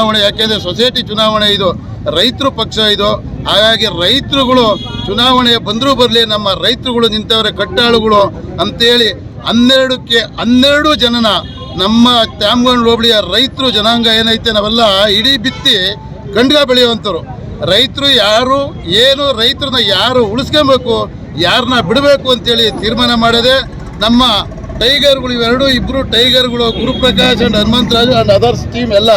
ಚುನಾವಣೆ ಯಾಕೆಂದರೆ ಸೊಸೈಟಿ ಚುನಾವಣೆ ಇದು, ರೈತರು ಪಕ್ಷ ಇದು. ಹಾಗಾಗಿ ರೈತರುಗಳು ಚುನಾವಣೆ ಬಂದರೂ ಬರಲಿ, ನಮ್ಮ ರೈತರುಗಳು ನಿಂತವರೆ ಕಟ್ಟಾಳುಗಳು ಅಂತೇಳಿ ಹನ್ನೆರಡಕ್ಕೆ ಹನ್ನೆರಡು ಜನನ ನಮ್ಮ ತ್ಯಾಮಗಂಡ್ ಹೋಬಳಿಯ ರೈತರು ಜನಾಂಗ ಏನೈತೆ ನಾವೆಲ್ಲ ಇಡೀ ಬಿತ್ತಿ ಗಂಡ್ಗ ಬೆಳೆಯುವಂಥರು ರೈತರು ಯಾರು, ಏನು ರೈತರನ್ನ ಯಾರು ಉಳಿಸ್ಕೊಬೇಕು ಯಾರನ್ನ ಬಿಡಬೇಕು ಅಂತೇಳಿ ತೀರ್ಮಾನ ಮಾಡದೆ. ನಮ್ಮ ಟೈಗರ್ಗಳು ಇವೆರಡು ಇಬ್ಬರು ಟೈಗರ್ಗಳು Guruprakash and Hanumantharaju and others team ಎಲ್ಲ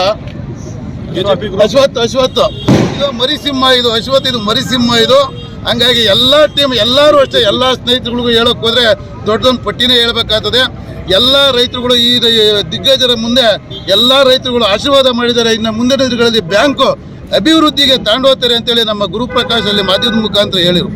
ಅಶ್ವತ್ ಅಶ್ವತ್ ಇದು ಮರಿಸಿಂಹ ಇದು ಅಶ್ವತ್ ಇದು ಮರಿಸಿಂಹ ಇದು. ಹಂಗಾಗಿ ಎಲ್ಲ ಟೀಮ್ ಎಲ್ಲರೂ ಅಷ್ಟೇ ಎಲ್ಲ ಸ್ನೇಹಿತರುಗಳಿಗೂ ಹೇಳೋಕೆ ಹೋದ್ರೆ ದೊಡ್ಡದೊಂದು ಪಟ್ಟಿನೇ ಹೇಳ್ಬೇಕಾಗ್ತದೆ. ಎಲ್ಲ ರೈತರುಗಳು ಈ ದಿಗ್ಗಜರ ಮುಂದೆ ಎಲ್ಲ ರೈತರುಗಳು ಆಶೀರ್ವಾದ ಮಾಡಿದ್ದಾರೆ. ಇನ್ನು ಮುಂದಿನ ದಿನಗಳಲ್ಲಿ ಬ್ಯಾಂಕು ಅಭಿವೃದ್ಧಿಗೆ ತಾಂಡೋತಾರೆ ಅಂತೇಳಿ ನಮ್ಮ ಗುರುಪ್ರಕಾಶ್ ಅಲ್ಲಿ ಮಾಧ್ಯಮದ ಮುಖಾಂತರ ಹೇಳಿದರು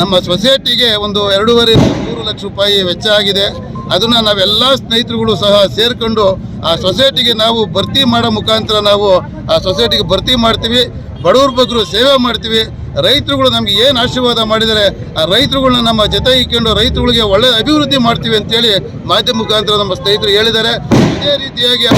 ನಮ್ಮ ಸೊಸೈಟಿಗೆ ಒಂದು ಎರಡೂವರೆ ಮೂರು ಲಕ್ಷ ರೂಪಾಯಿ ವೆಚ್ಚ ಆಗಿದೆ. ಅದನ್ನ ನಾವೆಲ್ಲ ಸ್ನೇಹಿತರುಗಳು ಸಹ ಸೇರಿಕೊಂಡು ಆ ಸೊಸೈಟಿಗೆ ನಾವು ಭರ್ತಿ ಮಾಡೋ ಮುಖಾಂತರ ನಾವು ಆ ಸೊಸೈಟಿಗೆ ಭರ್ತಿ ಮಾಡ್ತೀವಿ, ಬಡವ್ರ ಬಗ್ಗರು ಸೇವೆ ಮಾಡ್ತೀವಿ. ರೈತರುಗಳು ನಮಗೆ ಏನು ಆಶೀರ್ವಾದ ಮಾಡಿದರೆ ಆ ರೈತರುಗಳನ್ನ ನಮ್ಮ ಜೊತೆ ಇಕ್ಕೊಂಡು ರೈತರುಗಳಿಗೆ ಒಳ್ಳೆ ಅಭಿವೃದ್ಧಿ ಮಾಡ್ತೀವಿ ಅಂತೇಳಿ ಮಾಧ್ಯಮ ಮುಖಾಂತರ ನಮ್ಮ ಸ್ನೇಹಿತರು ಹೇಳಿದ್ದಾರೆ. ಇದೇ ರೀತಿಯಾಗಿ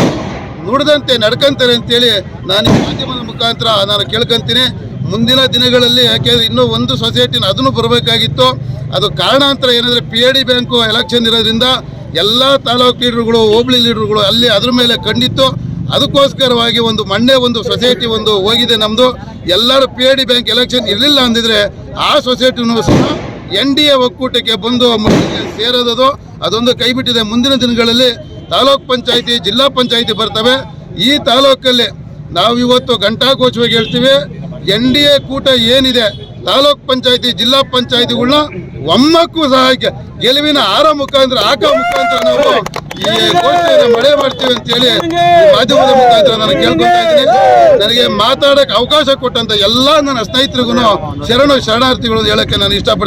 ನುಡಿದಂತೆ ನಡ್ಕಂತಾರೆ ಅಂತೇಳಿ ನಾನು ಮಾಧ್ಯಮದ ಮುಖಾಂತರ ನಾನು ಕೇಳ್ಕೊಂತೀನಿ. ಮುಂದಿನ ದಿನಗಳಲ್ಲಿ ಯಾಕೆ ಇನ್ನೂ ಒಂದು ಸೊಸೈಟಿನ ಅದನ್ನು ಬರಬೇಕಾಗಿತ್ತು. ಅದು ಕಾರಣಾಂತರ ಏನಂದರೆ P A D bank election ಇರೋದ್ರಿಂದ ಎಲ್ಲ ತಾಲೂಕು ಲೀಡರ್ಗಳು, ಹೋಬಳಿ ಲೀಡರ್ಗಳು ಅಲ್ಲಿ ಅದ್ರ ಮೇಲೆ ಕಂಡಿತ್ತು. ಅದಕ್ಕೋಸ್ಕರವಾಗಿ ಒಂದು ಮಣ್ಣೆ ಒಂದು ಸೊಸೈಟಿ ಒಂದು ಹೋಗಿದೆ ನಮ್ಮದು ಎಲ್ಲರೂ P A D bank election ಇರಲಿಲ್ಲ ಅಂದಿದ್ರೆ ಆ ಸೊಸೈಟಿನೂ ಸಹ ಎನ್ ಡಿ ಎ ಒಕ್ಕೂಟಕ್ಕೆ ಬಂದು ಸೇರೋದು ಅದೊಂದು ಕೈ ಬಿಟ್ಟಿದೆ ಮುಂದಿನ ದಿನಗಳಲ್ಲಿ ತಾಲೂಕ್ ಪಂಚಾಯಿತಿ, ಜಿಲ್ಲಾ ಪಂಚಾಯಿತಿ ಬರ್ತವೆ. ಈ ತಾಲೂಕಲ್ಲಿ ನಾವು ಇವತ್ತು ಘಂಟಾಘೋಷವಾಗಿ ಹೇಳ್ತೀವಿ. ಎನ್ ಡಿ ಎ ಕೂಟ ಏನಿದೆ, ತಾಲೂಕ್ ಪಂಚಾಯತಿ, ಜಿಲ್ಲಾ ಪಂಚಾಯತಿಗಳನ್ನ ಒಮ್ಮಕ್ಕೂ ಸಹ ಗೆಲುವಿನ ಆರ ಮುಖಾಂತರ, ಆಕ ಮುಖಾಂತರ ನಾವು ಈ ಘೋಷಣೆಯನ್ನು ಮಳೆ ಮಾಡ್ತೀವಿ ಅಂತ ಹೇಳಿ ಮಾಧ್ಯಮದ ಮುಖಾಂತರ ನಾನು ಕೇಳ್ಕೊತಾ ಇದ್ದೀನಿ. ನನಗೆ ಮಾತಾಡಕ್ಕೆ ಅವಕಾಶ ಕೊಟ್ಟಂತ ಎಲ್ಲ ನನ್ನ ಸ್ನೇಹಿತರಿಗೂ ಶರಣು, ಶರಣಾರ್ಥಿಗಳು ಹೇಳಕ್ಕೆ ನಾನು ಇಷ್ಟಪಡ್ತೀನಿ.